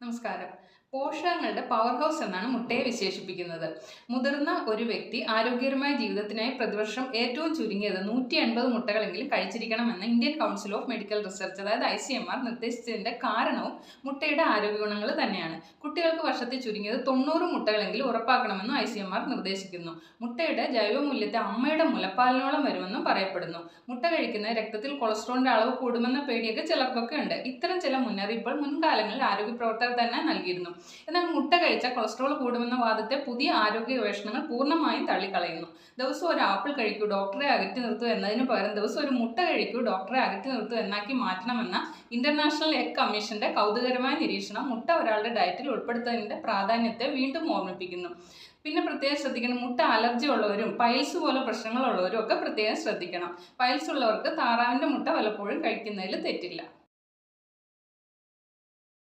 നമസ്കാരം. പോഷകങ്ങളുടെ power house എന്നാണ് മുട്ടയെ വിശേഷിപ്പിക്കുന്നത്. മുതിർന്ന ഒരു വ്യക്തി ആരോഗ്യകരമായ ജീവിതത്തിനായി പ്രതിവർഷം ഏറ്റവും ചുരുങ്ങിയത് നൂറ്റി എൺപത് മുട്ടകളെങ്കിലും കഴിച്ചിരിക്കണമെന്ന് Indian council of medical research അതായത് ഐ സി എം ആർ നിർദ്ദേശിച്ചതിന്റെ കാരണവും മുട്ടയുടെ ആരോഗ്യ ഗുണങ്ങൾ തന്നെയാണ്. കുട്ടികൾക്ക് വർഷത്തിൽ ചുരുങ്ങിയത് തൊണ്ണൂറ് മുട്ടകളെങ്കിലും ഉറപ്പാക്കണമെന്നും ഐ സി എം ആർ നിർദ്ദേശിക്കുന്നു. മുട്ടയുടെ ജൈവമൂല്യത്തെ അമ്മയുടെ മുലപ്പാലിനോളം വരുമെന്നും പറയപ്പെടുന്നു. മുട്ട കഴിക്കുന്ന രക്തത്തിൽ കൊളസ്ട്രോളിന്റെ അളവ് കൂടുമെന്ന പേടിയൊക്കെ ചിലർക്കൊക്കെ ഉണ്ട്. ഇത്തരം ചില മുന്നറിയിപ്പുകൾ മുൻകാലങ്ങളിൽ ആരോഗ്യ പ്രവർത്തകർ തന്നെ നൽകിയിരുന്നു. എന്നാൽ മുട്ട കഴിച്ച കൊളസ്ട്രോൾ കൂടുമെന്ന വാദത്തെ പുതിയ ആരോഗ്യ ഗവേഷണങ്ങൾ പൂർണമായും തള്ളിക്കളയുന്നു. ദിവസം ഒരു ആപ്പിൾ കഴിക്കൂ ഡോക്ടറെ അകറ്റി നിർത്തൂ എന്നതിന് പകരം ദിവസം ഒരു മുട്ട കഴിക്കൂ ഡോക്ടറെ അകറ്റി നിർത്തൂ എന്നാക്കി മാറ്റണമെന്ന ഇന്റർനാഷണൽ എഗ് കമ്മീഷന്റെ കൗതുകരമായ നിരീക്ഷണം മുട്ട ഒരാളുടെ ഡയറ്റിൽ ഉൾപ്പെടുത്തുന്നതിന്റെ പ്രാധാന്യത്തെ വീണ്ടും ഓർമ്മിപ്പിക്കുന്നു. പിന്നെ പ്രത്യേകം ശ്രദ്ധിക്കണം മുട്ട അലർജി ഉള്ളവരും പൈൽസ് പോലെ പ്രശ്നങ്ങളുള്ളവരും ഒക്കെ പ്രത്യേകം ശ്രദ്ധിക്കണം. പൈൽസ് ഉള്ളവർക്ക് താറാവിന്റെ മുട്ട പലപ്പോഴും കഴിക്കുന്നതിൽ തെറ്റില്ല.